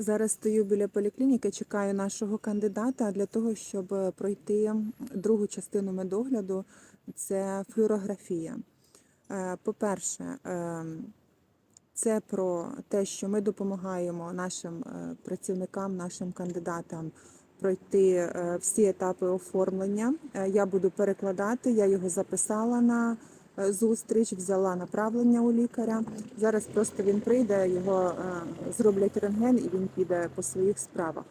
Зараз стою біля поліклініки, чекаю нашого кандидата для того, щоб е, пройти другу частину медогляду це флюорографія. Е, По-перше, ем, це про те, що ми допомагаємо нашим е, працівникам, нашим кандидатам пройти всі етапи оформлення. Я буду перекладати, я його записала на зустріч, взяла направлення у лікаря. Зараз просто він прийде, його е, зроблять рентген і він піде по своїх справах.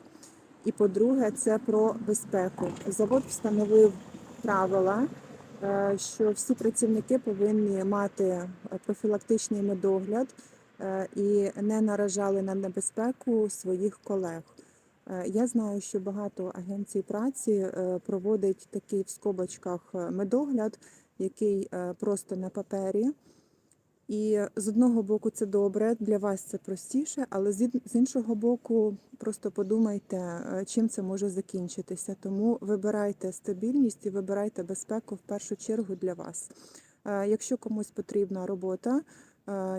І по-друге, це про безпеку. Завод встановив правила, е, що всі працівники повинні мати е, профілактичний медогляд е, і не наражали на небезпеку своїх колег. Е, Я знаю, що багато агенцій праці е, проводить такий в скобочках е, медогляд, який е, просто на папері. І з одного боку це добре, для вас це простіше, але з іншого боку, просто подумайте, е, чим це може закінчитися. Тому вибирайте стабільність і вибирайте безпеку в першу чергу для вас. Е, Якщо комусь потрібна робота,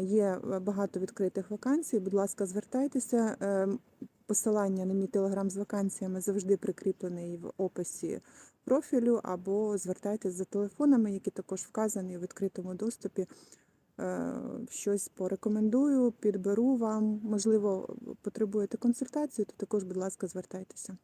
є багато відкритих вакансій. Будь ласка, звертайтеся. Посилання на мій телеграм з вакансіями завжди прикріплений в описі профілю, або звертайтесь за телефонами, які також вказані в відкритому доступі. Е, Щось порекомендую, підберу вам. Можливо, потребуєте консультації, то також, будь ласка, звертайтеся.